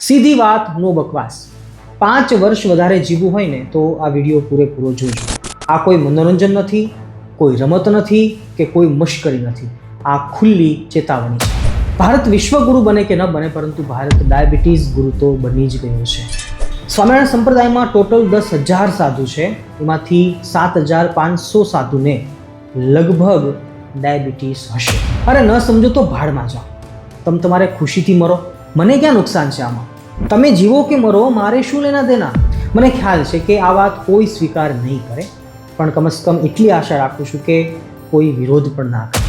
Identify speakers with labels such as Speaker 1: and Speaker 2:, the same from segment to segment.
Speaker 1: સીધી વાત, નો બકવાસ. પાંચ વર્ષ વધારે જીવવું હોય ને, તો આ વીડિયો પૂરેપૂરો જોજો. આ કોઈ મનોરંજન નથી, કોઈ રમત નથી, કે કોઈ મશ્કરી નથી. આ ખુલ્લી ચેતાવણી છે. ભારત વિશ્વગુરુ બને કે ન બને, પરંતુ ભારત ડાયાબિટીસ ગુરુ તો બની જ ગયું છે. સ્વામિનારાયણ સંપ્રદાયમાં ટોટલ દસ હજાર સાધુ છે. એમાંથી સાત હજાર પાંચસો સાધુને લગભગ ડાયાબિટીસ હશે. અરે, ન સમજો તો ભાડમાં જાઓ. તમે તમારે ખુશીથી મરો. મને ક્યાં નુકસાન છે આમાં? તમે જીવો કે મરો, મારે શું લેના દેના? મને ખ્યાલ છે કે આ વાત કોઈ સ્વીકાર નહીં કરે, પણ કમસે કમ એટલી આશા રાખું છું કે કોઈ વિરોધ પણ ના કરે.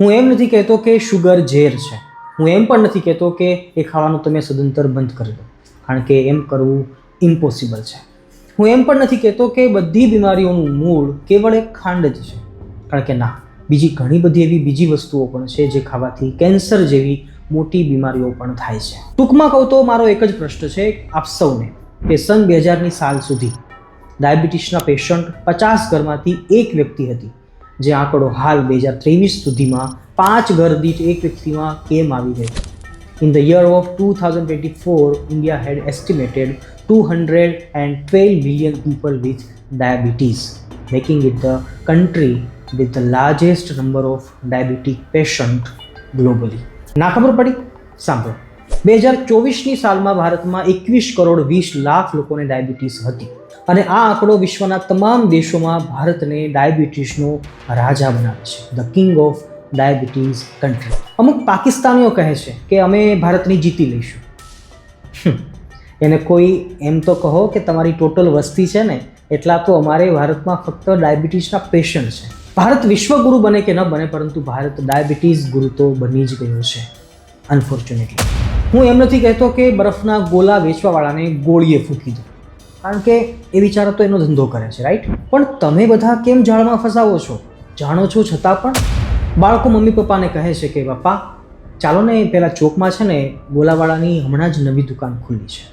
Speaker 1: હું એમ નથી કહેતો કે શુગર ઝેર છે. હું એમ પણ નથી કહેતો કે એ ખાવાનું તમે સદંતર બંધ કરી દો, કારણ કે એમ કરવું ઇમ્પોસિબલ છે. હું એમ પણ નથી કહેતો કે બધી બીમારીઓનું મૂળ કેવળ એક ખાંડ જ છે. કારણ કે ના, બીજી ઘણી બધી એવી બીજી વસ્તુઓ પણ છે જે ખાવાથી કેન્સર જેવી મોટી બીમારીઓ પણ થાય છે. ટૂંકમાં કહું તો મારો એક જ પ્રશ્ન છે આપ સૌને કે સન બે હજારની સાલ સુધી ડાયાબિટીસના પેશન્ટ પચાસ ઘરમાંથી એક વ્યક્તિ હતી, જે આંકડો હાલ બે હજાર ત્રેવીસ સુધીમાં પાંચ ઘર દીઠ એક વ્યક્તિમાં કેમ આવી ગઈ in the year of two thousand twenty four India had estimated two million and with diabetes, making with diabetes making with the largest number of diabetic patient globally ના ખબર પડી? સાંભળો. બે હજાર ચોવીસની સાલમાં ભારતમાં એકવીસ કરોડ વીસ લાખ લોકોને ડાયાબિટીસ હતી અને આ આંકડો વિશ્વના તમામ દેશોમાં ભારતને ડાયાબિટીસનો રાજા બનાવે છે. The king of diabetes country અમુક પાકિસ્તાનીઓ કહે છે કે અમે ભારતની જીતી લઈશું. એને કોઈ એમ તો કહો કે તમારી ટોટલ વસ્તી છે ને, એટલા તો અમારે ભારતમાં ફક્ત ડાયાબિટીસના પેશન્ટ છે. ભારત વિશ્વગુરુ બને કે ન બને, પરંતુ ભારત ડાયાબિટીસ ગુરુ તો બની જ ગયું છે અનફોર્ચ્યુનેટલી હું એમ નથી કહેતો કે બરફના ગોલા વેચવાવાળાને ગોળીએ ફૂંકી દો, કારણ કે એ વિચારો તો એનો ધંધો કરે છે રાઈટ પણ તમે બધા કેમ જાળમાં ફસાવો છો? જાણો છો છતાં પણ? બાળકો મમ્મી પપ્પાને કહે છે કે પપ્પા ચાલો ને પેલા ચોકમાં છે ને, ગોલાવાળાની હમણાં જ નવી દુકાન ખુલ્લી છે.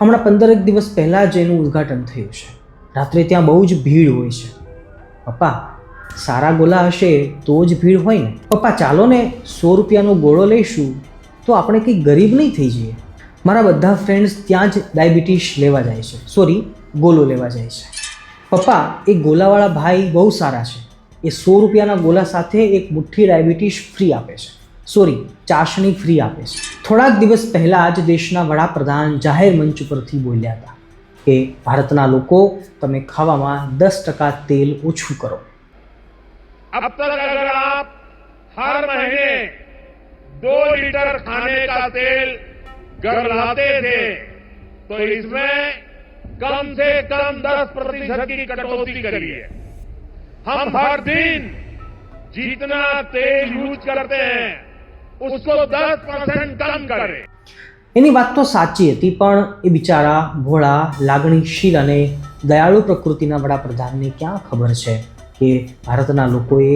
Speaker 1: હમણાં પંદરેક દિવસ પહેલાં જ એનું ઉદ્ઘાટન થયું છે. રાત્રે ત્યાં બહુ જ ભીડ હોય છે. પપ્પા, સારા ગોલા હશે તો જ ભીડ હોય ને. પપ્પા, ચાલો ને સો રૂપિયાનો ગોળો લઈશું. તો આપણે કંઈ ગરીબ નહીં થઈ જઈએ. મારા બધા ફ્રેન્ડ્સ ત્યાં જ ડાયાબિટીસ લેવા જાય છે. સોરી ગોલો લેવા જાય છે. પપ્પા, એ ગોલાવાળા ભાઈ બહુ સારા છે. એ સો રૂપિયાના ગોલા સાથે એક મુઠ્ઠી ડાયાબિટીસ ફ્રી આપે છે. સોરી ચાસણી ફ્રી આપે છે થોડાક દિવસ પહેલાં જ દેશના વડાપ્રધાન જાહેર મંચ ઉપરથી બોલ્યા હતા કે ભારતના લોકો તમે ખાવામાં દસ ટકા તેલ ઓછું કરો
Speaker 2: अब तक अगर आप हर महीने दो लीटर खाने का तेल घर लाते थे तो इसमें कम से कम 10 प्रतिशत की कटौती करी है हम हर दिन जितना तेल यूज करते हैं उसको 10 परसेंट कम करें
Speaker 1: એની વાત તો સાચી હતી પણ એ બિચારા ભોળા લાગણીશીલ અને દયાળુ પ્રકૃતિના વડાપ્રધાનને ક્યાં ખબર છે કે ભારતના લોકોએ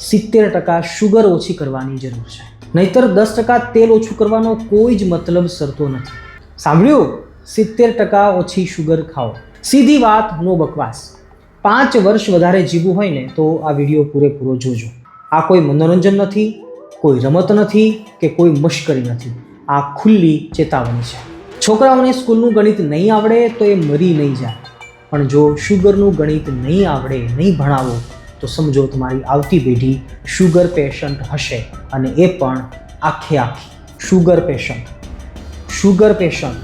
Speaker 1: સિત્તેર ટકા શુગર ઓછી કરવાની જરૂર છે નહીતર દસ ટકા તેલ ઓછું કરવાનો કોઈ જ મતલબ સરતો નથી સાંભળ્યું સિત્તેર ટકા ઓછી શુગર ખાઓ સીધી વાત નો બકવાસ પાંચ વર્ષ વધારે જીવવું હોય ને તો આ વિડીયો પૂરેપૂરો જોજો આ કોઈ મનોરંજન નથી કોઈ રમત નથી કે કોઈ મશ્કરી નથી. આ ખુલ્લી ચેતાવણી છે. છોકરાઓને સ્કૂલનું ગણિત નહીં આવડે તો એ મરી નહીં જાય. પણ જો શુગરનું ગણિત નહીં આવડે, નહીં ભણાવો, તો સમજો તમારી આવતી પેઢી શુગર પેશન્ટ હશે અને એ પણ આખે આખી. Sugar patient sugar patient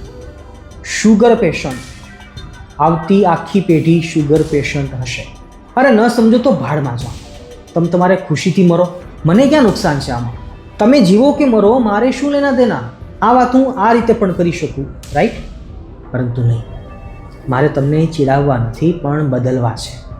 Speaker 1: sugar patient આવતી આખી પેઢી શુગર પેશન્ટ હશે. અરે ન સમજો તો ભાડમાં જાઓ. તમે તમારે ખુશીથી મરો. મને ક્યાં નુકસાન છે આમાં? તમે જીવો કે મરો, મારે શું લેના દેના? આ વાત હું આ રીતે પણ કરી શકું રાઈટ પરંતુ નહીં. મારે તમને ચીડાવવા નથી, પણ બદલવા છે.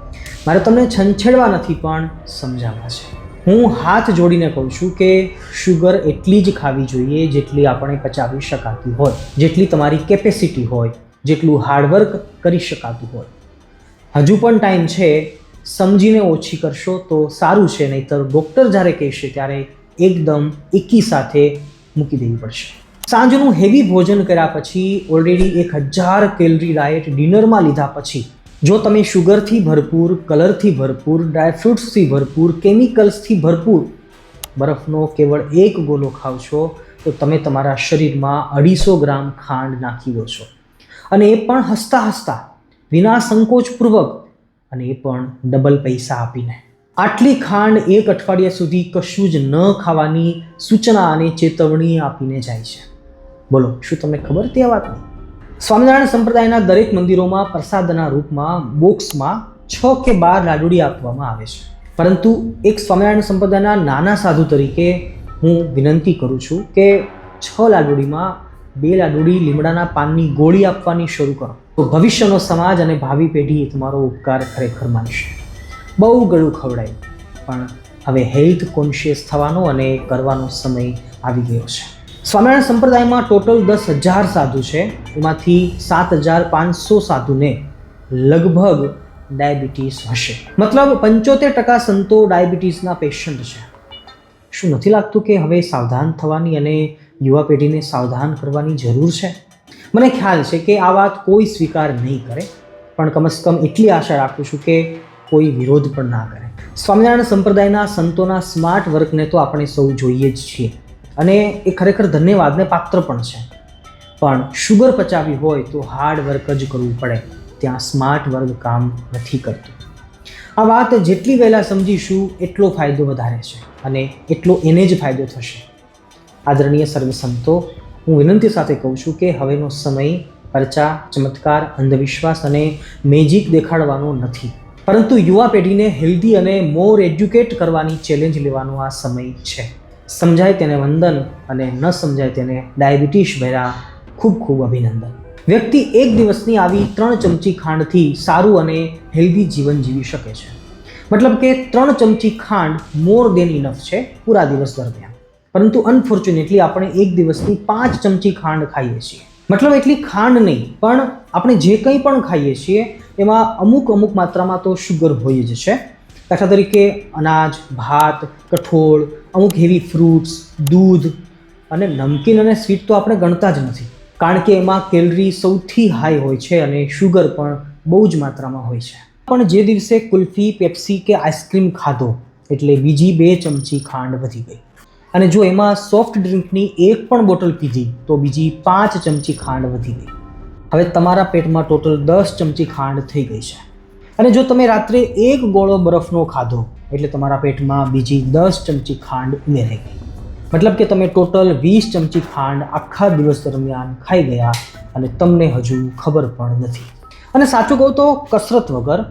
Speaker 1: મારે તમને છંછેડવા નથી, પણ સમજાવવા છે. હું હાથ જોડીને કહું છું કે શુગર એટલી જ ખાવી જોઈએ, જેટલી આપણે પચાવી શકાતી હોય, જેટલી તમારી કેપેસિટી હોય, જેટલું હાર્ડવર્ક કરી શકાતું હોય. હજુ પણ ટાઈમ છે સમજીને ઓછી કરશો તો સારું છે, નહીંતર ડૉક્ટર જ્યારે કહેશે ત્યારે એકદમ એકી સાથે મૂકી દેવી પડશે. સાંજનું હેવી ભોજન કર્યા પછી ઓલરેડી એક હજાર કેલરી ડાયટ ડિનરમાં લીધા પછી, જો તમે શુગરથી ભરપૂર કલરથી ભરપૂર ડ્રાયફ્રૂટ્સથી ભરપૂર કેમિકલ્સથી ભરપૂર બરફનો કેવળ એક ગોલો ખાવ છો, તો તમે તમારા શરીરમાં અઢીસો ગ્રામ ખાંડ નાખી દો છો. અને એ પણ હસતા હસતા, વિના સંકોચપૂર્વક અને એ પણ ડબલ પૈસા આપીને. આટલી ખાંડ એક અઠવાડિયા સુધી કશું જ ન ખાવાની સૂચના અને ચેતવણી આપીને જાય છે. બોલો, શું તમને ખબર તે વાતની સ્વામિનારાયણ સંપ્રદાયના દરેક મંદિરોમાં પ્રસાદના રૂપમાં, બોક્સમાં છ કે બાર લાડુડી આપવામાં આવે છે. પરંતુ એક સ્વામિનારાયણ સંપ્રદાયના નાના સાધુ તરીકે હું વિનંતી કરું છું કે છ લાડુડીમાં બે લાડુડી લીમડાના પાનની ગોળી આપવાની શરૂ કરો. તો ભવિષ્યનો સમાજ અને ભાવિ પેઢી તમારો ઉપકાર ખરેખર માનશે. બહુ ગળું ખવડાય, પણ હવે હેલ્થ કોન્શિયસ થવાનો અને કરવાનો સમય આવી ગયો છે. સ્વામિનારાયણ સંપ્રદાયમાં ટોટલ દસ હજાર સાધુ છે, એમાંથી સાત હજાર પાંચસો સાધુને લગભગ ડાયાબિટીસ હશે. મતલબ પંચોતેર ટકા સંતો ડાયાબિટીસના પેશન્ટ છે. શું નથી લાગતું કે હવે સાવધાન થવાની અને યુવા પેઢીને સાવધાન કરવાની જરૂર છે? મને ખ્યાલ છે કે આ વાત કોઈ સ્વીકાર નહીં કરે, પણ કમસે કમ એટલી આશા રાખું છું કે કોઈ વિરોધ પણ ના કરે. સ્વામિનારાયણ સંપ્રદાયના સંતોના સ્માર્ટ વર્કને તો આપણે સૌ જોઈએ જ છીએ. અને એ ખરેખર ધન્યવાદને પાત્ર પણ છે. પણ શુગર પચાવી હોય તો હાર્ડ વર્ક જ કરવું પડે. ત્યાં સ્માર્ટ વર્ક કામ નથી કરતું. આ વાત જેટલી વહેલા સમજીશું, એટલો ફાયદો વધારે છે અને એટલો એને જ ફાયદો થશે. આદરણીય સર્વ સંતો હું વિનંતી સાથે કહું છું કે હવેનો સમય પરચા, ચમત્કાર, અંધવિશ્વાસ અને મેજિક દેખાડવાનો નથી. પરંતુ યુવા પેઢીને હેલ્ધી અને મોર એજ્યુકેટ કરવાની ચેલેન્જ લેવાનો આ સમય છે. સમજાય તેને વંદન અને ન સમજાય તેને ડાયાબિટીસ ભેરા ખૂબ ખૂબ અભિનંદન. વ્યક્તિ એક દિવસની આવી ત્રણ ચમચી ખાંડથી સારું અને હેલ્ધી જીવન જીવી શકે છે. મતલબ કે ત્રણ ચમચી ખાંડ મોર દેન ઇનફ છે, પૂરા દિવસ દરમિયાન. પરંતુ અનફોર્ચ્યુનેટલી આપણે એક દિવસથી પાંચ ચમચી ખાંડ ખાઈએ છીએ. મતલબ એટલી ખાંડ નહીં, પણ આપણે જે કંઈ પણ ખાઈએ છીએ, એમાં અમુક અમુક માત્રામાં તો શુગર હોય જ છે. દાખલા તરીકે અનાજ, ભાત, કઠોળ, અમુક હેવી ફ્રૂટ્સ દૂધ અને નમકીન અને સ્વીટ તો આપણે ગણતા જ નથી. કારણ કે એમાં કેલરી સૌથી હાઈ હોય છે અને શુગર પણ બહુ જ માત્રામાં હોય છે. પણ જે દિવસે કુલ્ફી, પેપ્સી કે આઈસ્ક્રીમ ખાધો, એટલે બીજી બે ચમચી ખાંડ વધી ગઈ. અને જો એમાં સોફ્ટ ડ્રિંકની એક પણ બોટલ પીધી, તો બીજી પાંચ ચમચી ખાંડ વધી ગઈ. હવે તમારા પેટમાં ટોટલ દસ ચમચી ખાંડ થઈ ગઈ છે. અને જો તમે રાત્રે એક ગોળો બરફનો ખાધો, એટલે તમારા પેટમાં બીજી દસ ચમચી ખાંડ ઉમેરાઈ ગઈ. મતલબ કે તમે ટોટલ વીસ ચમચી ખાંડ આખા દિવસ દરમિયાન ખાઈ ગયા અને તમને હજુ ખબર પણ નથી. અને સાચું કહું તો કસરત વગર,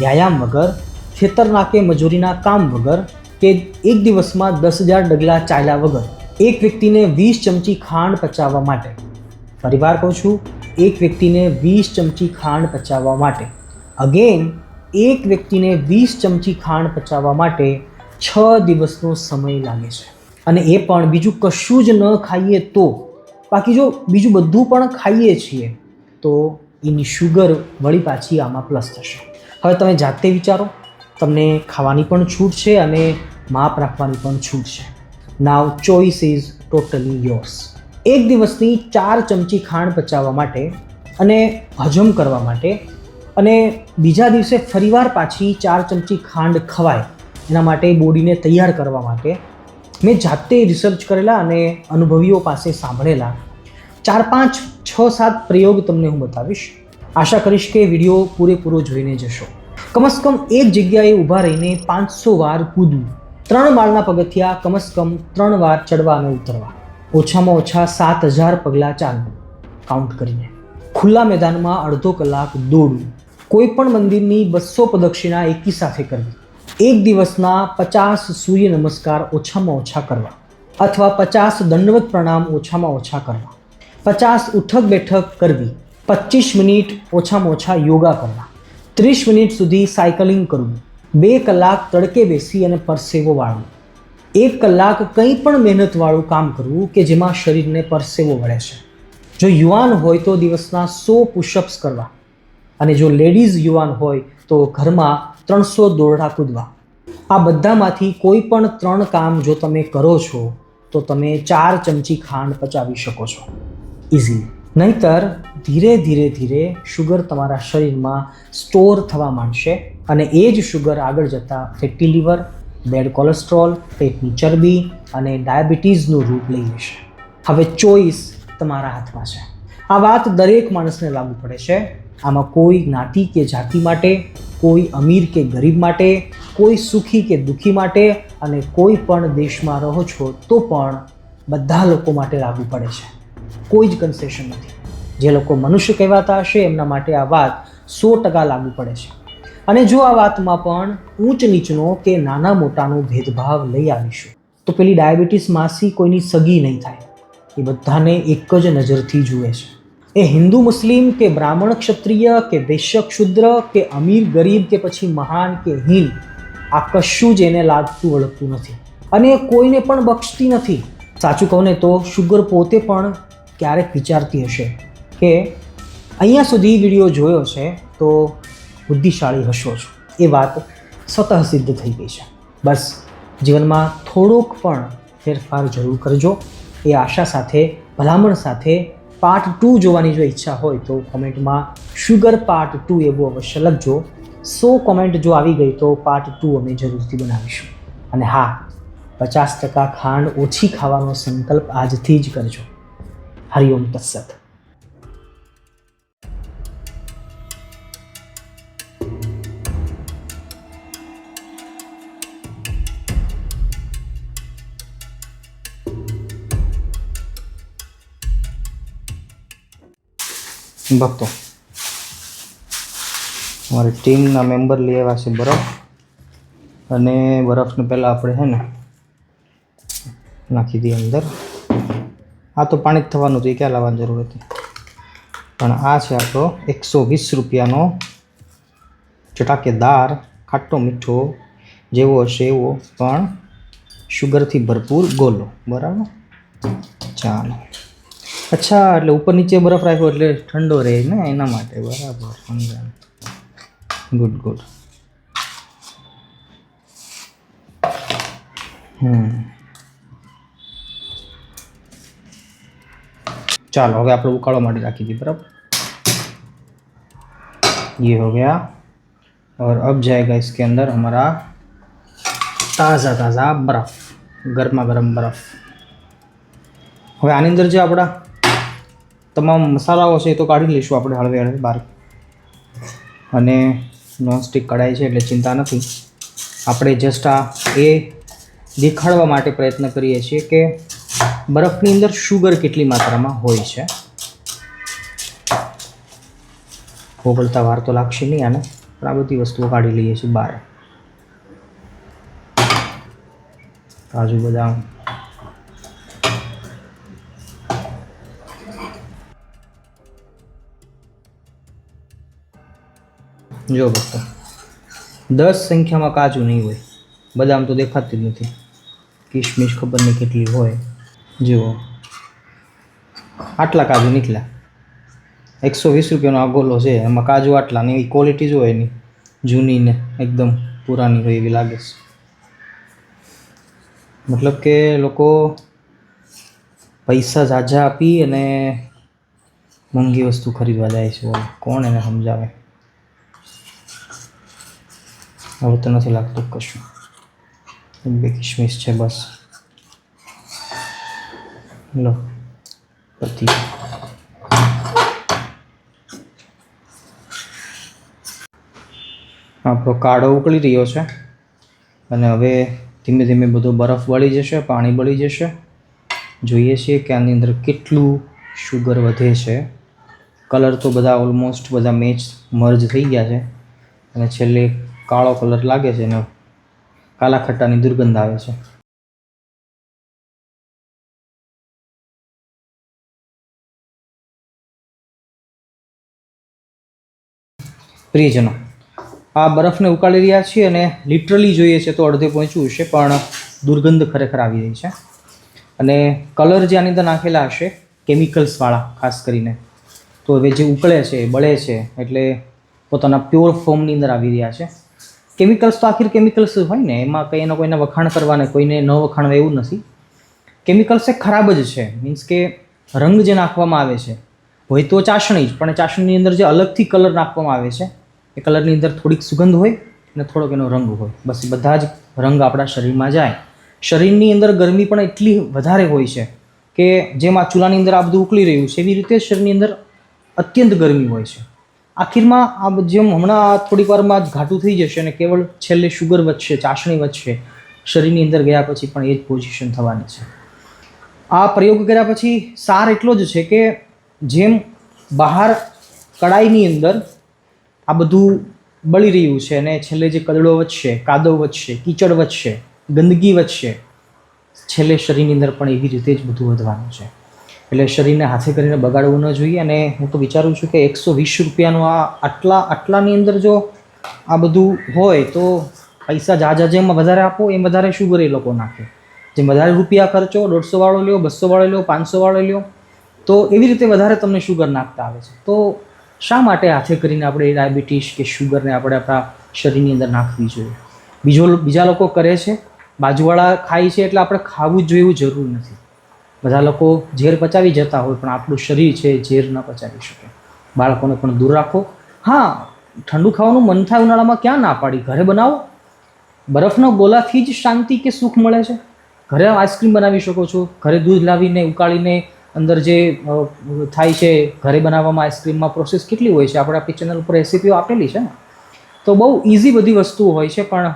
Speaker 1: વ્યાયામ વગર ખેતરના કે મજૂરીના કામ વગર કે એક દિવસમાં દસ હજાર ડગલા ચાલ્યા વગર એક વ્યક્તિને વીસ ચમચી ખાંડ પચાવવા માટે. ફરીવાર કહું છું, એક વ્યક્તિને વીસ ચમચી ખાંડ પચાવવા માટે. અગેન એક વ્યક્તિને વીસ ચમચી ખાંડ પચાવવા માટે છ દિવસનો સમય લાગે છે. અને એ પણ બીજું કશું જ ન ખાઈએ તો, બાકી જો બીજું બધું પણ ખાઈએ છીએ, તો એની શુગર વળી પાછી આમાં પ્લસ થશે. હવે તમે જાતે વિચારો તમને ખાવાની પણ છૂટ છે અને માપ રાખવાની પણ છૂટ છે. Now choice is totally yours એક દિવસની ચાર ચમચી ખાંડ પચાવવા માટે અને હજમ કરવા માટે અને બીજા દિવસે ફરીવાર પાછી ચાર ચમચી ખાંડ ખવાય એના માટે બોડીને તૈયાર કરવા માટે મેં જાતે રિસર્ચ કરેલા અને અનુભવીઓ પાસે સાંભળેલા ચાર, પાંચ, છ, સાત પ્રયોગ તમને હું બતાવીશ. આશા કરીશ કે વીડિયો પૂરેપૂરો જોઈને જશો. કમસે કમ એક જગ્યાએ ઊભા રહીને પાંચસો વાર કૂદવું. ત્રણ માળના પગથિયા કમસ કમ ત્રણ વાર ચડવા અને ઉતરવા. ઓછામાં ઓછા સાત હજાર પગલાં ચાલવું. કાઉન્ટ કરીને. ખુલ્લા મેદાનમાં અડધો કલાક દોડવું. કોઈ પણ મંદિરની બસો પ્રદક્ષિણા એકી સાથે કરવી. એક દિવસના પચાસ સૂર્ય નમસ્કાર ઓછામાં ઓછા કરવા. અથવા પચાસ દંડવત પ્રણામ ઓછામાં ઓછા કરવા. પચાસ ઉઠક બેઠક કરવી. પચીસ મિનિટ ઓછામાં ઓછા યોગા કરવા. ત્રીસ મિનિટ સુધી સાયકલિંગ કરવું બે કલાક તડકે બેસી અને પરસેવો વાળવો એક કલાક કંઈ પણ મહેનતવાળું કામ કરવું કે જેમાં શરીરને પરસેવો વળે છે. જો યુવાન હોય તો દિવસના સો પુશઅપ્સ કરવા. અને જો લેડીઝ યુવાન હોય તો ઘરમાં ત્રણસો દોરડા કૂદવા. આ બધામાંથી કોઈ પણ ત્રણ કામ જો તમે કરો છો, તો તમે ચાર ચમચી ખાંડ પચાવી શકો છો. ઇઝીલી નહીતર ધીરે ધીરે ધીરે શુગર તમારા શરીરમાં સ્ટોર થવા માંડશે અને એ જ શુગર આગળ જતાં ફેટી લીવર બેડ કોલેસ્ટ્રોલ પેટની ચરબી અને ડાયાબિટીસનું રૂપ લઈ લેશે. હવે ચોઈસ તમારા હાથમાં છે. આ વાત દરેક માણસને લાગુ પડે છે. આમાં કોઈ જ્ઞાતિ કે જાતિ માટે, કોઈ અમીર કે ગરીબ માટે, કોઈ સુખી કે દુઃખી માટે અને કોઈ પણ દેશમાં રહો છો તો પણ બધા લોકો માટે લાગુ પડે છે. કોઈ જ કન્સેશન નથી. જે લોકો મનુષ્ય કહેવાતા હશે, એમના માટે આ વાત સો ટકા લાગુ પડે છે. અને જો આ વાતમાં પણ ઊંચ નીચનો કે નાના મોટાનો ભેદભાવ લઈ આવીશું, તો પેલી ડાયાબિટીસ માસી કોઈની સગી નહીં થાય. એ બધાને એક જ નજરથી જુએ છે. એ હિન્દુ મુસ્લિમ કે બ્રાહ્મણ ક્ષત્રિય કે વૈશ્ય ક્ષુદ્ર કે અમીર ગરીબ કે પછી મહાન કે હીન, આ કશું જ એને લાગતું વળગતું નથી. અને એ કોઈને પણ બક્ષતી નથી. સાચું કહું ને તો શુગર પોતે પણ ક્યારેક વિચારતી હશે કે અહીંયા સુધી વીડિયો જોયો છે તો બુદ્ધિશાળી હશો છો. એ વાત સ્વતઃ સિદ્ધ થઈ ગઈ છે. બસ, જીવનમાં થોડોક પણ ફેરફાર જરૂર કરજો. એ આશા સાથે, ભલામણ સાથે પાર્ટ ટુ જોવાની જો ઈચ્છા હોય તો કોમેન્ટમાં શુગર પાર્ટ ટુ એવું અવશ્ય લખજો. સો કોમેન્ટ જો આવી ગઈ તો પાર્ટ ટુ અમે જરૂરથી બનાવીશું. અને હા, પચાસ ટકા ખાંડ ઓછી ખાવાનો સંકલ્પ આજથી જ કરજો. હરિઓમ તત્સત ભક્તો અમારી ટીમના મેમ્બર લઈ આવ્યા છે બરફ અને બરફને પહેલાં આપણે છે ને નાખી દઈએ અંદર આ તો પાણી જ થવાનું હતું એ ક્યાં લાવવાની જરૂર હતી? પણ આ છે આપણો એકસો વીસ રૂપિયાનો ચટાકેદાર, ખાટો મીઠો જેવો હશે એવો, પણ શુગરથી ભરપૂર ગોલો. બરાબર? ચાલો. અચ્છા, એટલે ઉપર નીચે બરફ રાખ્યો એટલે ઠંડો રહે ને એના માટે. બરાબર ગુડ ગુડ હમ. ચાલો હવે આપણે ઉકાળવા માટે રાખી દઈએ બરાબર ये हो गया और अब जाएगा इसके अंदर हमारा ताज़ा ताज़ा बर्फ़ गर्मा गर्म बर्फ़ હવે આની અંદર જે આપણા તમામ મસાલાઓ છે એ તો કાઢી લઈશું આપણે હળવે હળવે બહાર અને નોનસ્ટિક કઢાઈ છે એટલે ચિંતા નથી આપણે જસ્ટ આ એ દેખાડવા માટે પ્રયત્ન કરીએ છીએ કે બરફની અંદર શુગર કેટલી માત્રામાં હોય છે? ઓગળતા વાર તો લાગશે નહીં આને, પણ આ બધી વસ્તુઓ કાઢી લઈએ છીએ બહાર. કાજુ બદામ. જો ભક્તો, દસ સંખ્યામાં કાજુ નહીં હોય, બદામ તો દેખાતી જ નથી. કિશમિશ ખબર નહીં કેટલી હોય. જુઓ. આટલા કાજુ નીકળ્યા. એકસો વીસ રૂપિયાનો આ ગોલો છે. એમાં કાજુ આટલા ને એવી ક્વોલિટી જો એની. જૂની ને એકદમ પુરાની હોય એવી લાગે છે. મતલબ કે લોકો પૈસા ઝાઝા આપી અને મોંઘી વસ્તુ ખરીદવા જાય છે. કોણ એને સમજાવે? હવે તો નથી લાગતું કશું. બે કિશમિશ છે બસ. લો. પતી આપણો કાળો ઉકળી રહ્યો છે. અને હવે ધીમે ધીમે બધો બરફ બળી જશે, પાણી બળી જશે. જોઈએ છીએ કે આની અંદર કેટલું શુગર વધે છે. કલર તો બધા ઓલમોસ્ટ બધા મેચ મર્જ થઈ ગયા છે. અને છેલ્લે કાળો કલર લાગે છે અને કાલા ખટ્ટાની દુર્ગંધ આવે છે. પ્રિયજનો. આ બરફને ઉકાળી રહ્યા છીએ અને લિટરલી જોઈએ છે તો અડધે પહોંચ્યું હશે, પણ દુર્ગંધ ખરેખર આવી રહી છે. અને કલર જે આની અંદર નાખેલા હશે કેમિકલ્સવાળા ખાસ કરીને. તો હવે જે ઉકળે છે, બળે છે, એટલે પોતાના પ્યોર ફોર્મની અંદર આવી રહ્યા છે. કેમિકલ્સ તો આખીર કેમિકલ્સ હોય ને, એમાં કંઈ એનો કોઈને વખાણ કરવાને, કોઈને ન વખાણવા એવું નથી. કેમિકલ્સ એ ખરાબ જ છે મીન્સ કે રંગ જે નાખવામાં આવે છે, હોય તો ચાસણી જ, પણ ચાસણીની અંદર જે અલગથી કલર નાખવામાં આવે છે એ કલરની અંદર થોડીક સુગંધ હોય અને થોડોક એનો રંગ હોય. બસ બધા જ રંગ આપણા શરીરમાં જાય. શરીરની અંદર ગરમી પણ એટલી વધારે હોય છે કે જેમ ચૂલાની અંદર આ બધું ઉકળી રહ્યું છે, એવી રીતે શરીરની અંદર અત્યંત ગરમી હોય છે. આખીરમાં આ જેમ હમણાં થોડીક વારમાં જ ઘાટું થઈ જશે અને કેવળ છેલ્લે શુગર વધશે, ચાસણી વધશે, શરીરની અંદર ગયા પછી પણ એ જ પોઝિશન થવાની છે. આ પ્રયોગ કર્યા પછી સાર એટલો જ છે કે જેમ બહાર કડાઈની અંદર આ બધું બળી રહ્યું છે અને છેલ્લે જે કદડો વધશે, કાદવ વધશે, કીચડ વધશે, ગંદકી વધશે, છેલ્લે શરીરની અંદર પણ એવી રીતે જ બધું વધવાનું છે. એટલે શરીરને હાથે કરીને બગાડવું ન જોઈએ અને હું તો વિચારું છું કે એકસો વીસ રૂપિયાનું આ આટલા, આટલાની અંદર જો આ બધું હોય તો પૈસા જા જા જેમ વધારે આપો એમ વધારે શુગર એ લોકો નાખે. જેમ વધારે રૂપિયા ખર્ચો, દોઢસો વાળો લ્યો બસો વાળો લ્યો, પાંચસો વાળો લ્યો, તો એવી રીતે વધારે તમને શુગર નાખતા આવે છે. તો શા માટે હાથે કરીને આપણે ડાયાબિટીસ કે શુગરને આપણે આપણા શરીરની અંદર નાખવી જોઈએ? બીજો બીજા લોકો કરે છે, બાજુવાળા ખાય છે એટલે આપણે ખાવું જ જોઈએ એવું જરૂર નથી. બધા લોકો ઝેર પચાવી જતા હોય, પણ આપણું શરીર છે ઝેર ન પચાવી શકે. બાળકોને પણ દૂર રાખો. હા, ઠંડુ ખાવાનું મન થાય ઉનાળામાં ક્યાં ના પાડી? ઘરે બનાવો. બરફના ગોલાથી જ શાંતિ કે સુખ મળે છે? ઘરે આઈસ્ક્રીમ બનાવી શકો છો, ઘરે દૂધ લાવીને, ઉકાળીને અંદર જે થાય છે, ઘરે બનાવવામાં આઈસ્ક્રીમમાં પ્રોસેસ કેટલી હોય છે? આપણે આપણી ચેનલ ઉપર રેસીપીઓ આપેલી છે ને? તો બહુ ઇઝી બધી વસ્તુઓ હોય છે, પણ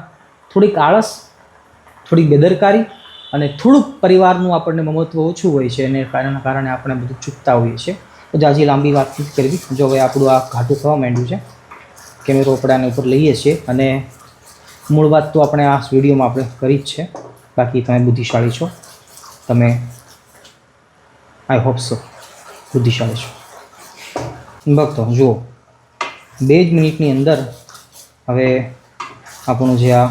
Speaker 1: થોડીક આળસ, થોડીક બેદરકારી અને થોડુંક પરિવારનું આપણને મમત્વ ઓછું હોય છે, એને કારણના કારણે આપણે બધું ચૂકતા હોઈએ છીએ. તો જાજી લાંબી વાત કરવી. જો હવે આપણું આ ઘાટું થવા માંડ્યું છે કેમેરો આપણે આને ઉપર લઈએ છીએ અને મૂળ વાત તો આપણે આ વિડીયોમાં આપણે કરી જ છે. બાકી તમે બુદ્ધિશાળી છો. તમે આઈ હોપ સો બુદ્ધિશાળી છો. ભક્તો, જુઓ, બે જ મિનિટની અંદર હવે આપણું જે આ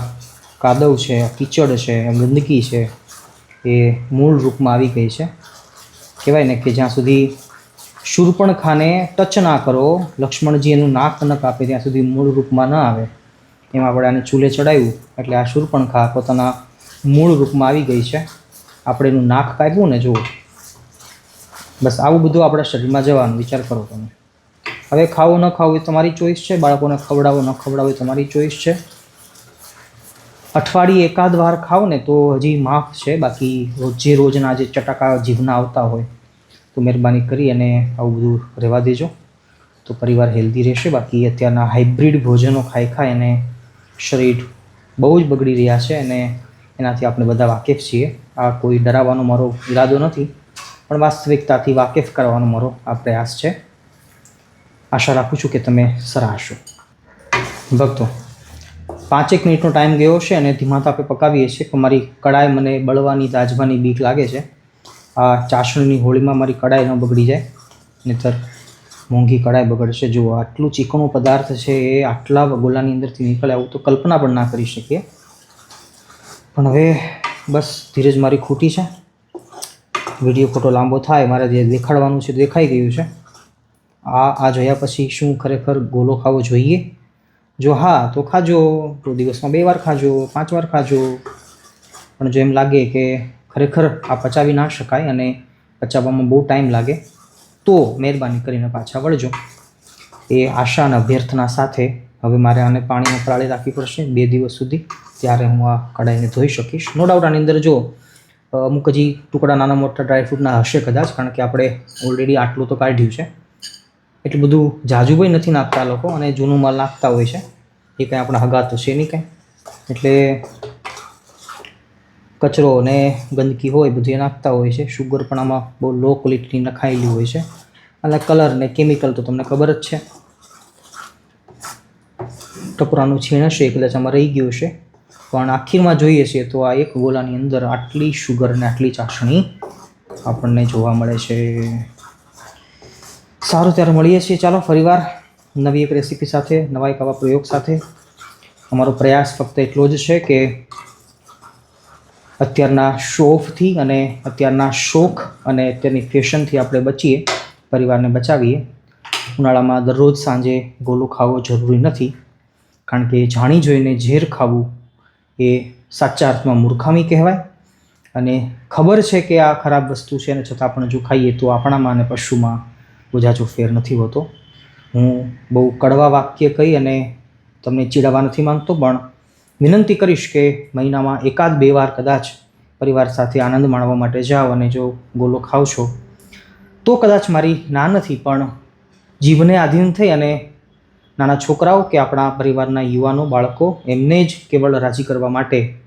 Speaker 1: કાદવ છે, આ કીચડ છે ગંદકી છે, એ મૂળ રૂપમાં આવી ગઈ છે. કહેવાય ને કે જ્યાં સુધી શૂર્પણખાને ટચ ના કરો, લક્ષ્મણજી એનું નાક ન કાપે, ત્યાં સુધી મૂળ રૂપમાં ન આવે. એમાં આપણે આને ચૂલે ચડાવ્યું એટલે આ શૂર્પણખા પોતાના મૂળ રૂપમાં આવી ગઈ છે. આપણે એનું નાક કાપ્યું ને, જુઓ બસ આવું બધું આપણા શરીરમાં જવાનું, વિચાર કરો તમે. હવે ખાવું ન ખાવું એ તમારી ચોઈસ છે. બાળકોને ખવડાવો, ન ખવડાવો એ તમારી ચોઈસ છે. અઠવાડિયે એકાદ વાર ખાઓ ને તો હજી માફ છે. બાકી રોજે રોજના જે ચટાકા જીભના આવતા હોય તો મહેરબાની કરી અને આવું બધું રહેવા દેજો. તો પરિવાર હેલ્ધી રહેશે. બાકી અત્યારના હાઇબ્રિડ ભોજનો ખાઈ ખાઈ અને શરીર બહુ જ બગડી રહ્યા છે અને એનાથી આપણે બધા વાકેફ છીએ. આ કોઈ ડરાવવાનો મારો ઈરાદો નથી. પણ વાસ્તવિકતાથી વાકેફ કરવાનો મારો આ પ્રયાસ છે. આશા રાખું છું કે તમે સરાહશો ભક્તો, પાંચેક મિનિટનો ટાઈમ ગયો છે અને ધીમા તાપે પકાવીએ છીએ, પણ મારી કડાઈ મને બળવાની દાજવાની બીક લાગે છે. આ ચાસણીની હોળીમાં મારી કડાઈ ન બગડી જાય, નહીતર મોંઘી કડાઈ બગડશે. જુઓ, આટલું ચીકણો પદાર્થ છે એ આટલા ગોલાની અંદરથી નીકળે આવું તો કલ્પના પણ ના કરી શકીએ. પણ હવે બસ ધીરજ મારી ખૂટી છે. વીડિયો ખોટો લાંબો થાય, મારે જે દેખાડવાનું છે દેખાઈ ગયું છે. આ આ જોયા પછી શું ખરેખર ગોલો ખાવો જોઈએ? જો હા, તો ખાજો. તો દિવસમાં બે વાર ખાજો, પાંચ વાર ખાજો. પણ જો એમ લાગે કે ખરેખર આ પચાવી ના શકાય અને પચાવવામાં બહુ ટાઈમ લાગે, તો મહેરબાની કરીને પાછા વળજો. એ આશા અને અભ્યર્થના સાથે હવે મારે આને પાણીમાં પરાળી રાખવી પડશે બે દિવસ સુધી. ત્યારે હું આ કઢાઈને ધોઈ શકીશ. નો ડાઉટ આની અંદર જો અમુક હજી ટુકડા નાના મોટા ડ્રાયફ્રૂટના હશે કદાચ, કારણ કે આપણે ઓલરેડી આટલું તો કાઢ્યું છે. એટલું બધું જાજુભાઈ નથી નાખતા લોકો અને જૂનું માલ નાખતા હોય છે. એ કંઈ આપણા હગા તો છે નહીં કાંઈ. એટલે કચરો ને ગંદકી હોય બધું એ નાખતા હોય છે. શુગર પણ આમાં બહુ લો ક્વોલિટીની નખાયેલી હોય છે. અને કલર ને કેમિકલ તો તમને ખબર જ છે. ટપરાનું છીણ હશે કદાચ આમાં રહી ગયું છે પણ આખીરમાં જોઈએ છીએ તો આ એક ગોલાની અંદર આટલી શુગર ને આટલી ચાસણી આપણને જોવા મળે છે. સારું, ત્યારે મળીએ છીએ. ચાલો, ફરીવાર નવી એક રેસીપી સાથે, નવા એક આવા પ્રયોગ સાથે. અમારો પ્રયાસ ફક્ત એટલો જ છે કે અત્યારના શોફથી અને અત્યારના શોખ અને અત્યારની ફેશનથી આપણે બચીએ, પરિવારને બચાવીએ. ઉનાળામાં દરરોજ સાંજે ગોલું ખાવો જરૂરી નથી, કારણ કે જાણી જોઈને ઝેર ખાવું એ સાચા અર્થમાં મૂર્ખામી કહેવાય. અને ખબર છે કે આ ખરાબ વસ્તુ છે અને છતાં પણ જો ખાઈએ તો આપણામાં અને પશુમાં બોજાજો ફેર નથી હોતો. હું બહુ કડવા વાક્ય કહી અને તમને ચીડાવવા નથી માંગતો, પણ વિનંતી કરીશ કે મહિનામાં એકાદ બે વાર કદાચ પરિવાર સાથે આનંદ માણવા માટે જાઓ અને જો ગોલો ખાવ છો, તો કદાચ મારી ના નથી, પણ જીભને આધીન થઈ અને નાના છોકરાઓ કે આપણા પરિવારના યુવાનો, બાળકો, એમને જ કેવળ રાજી કરવા માટે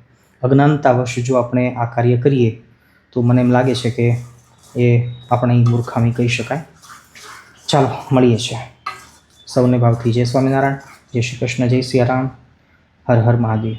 Speaker 1: અજ્ઞાનતાવશ જો આપણે આ કાર્ય કરીએ, તો મને એમ લાગે છે કે એ આપણી મૂર્ખામી કહી શકાય. ચાલો, મળીએ છીએ. સૌને ભાવથી જય સ્વામિનારાયણ, જય શ્રી કૃષ્ણ, જય સિયારામ. હર હર મહાદેવ.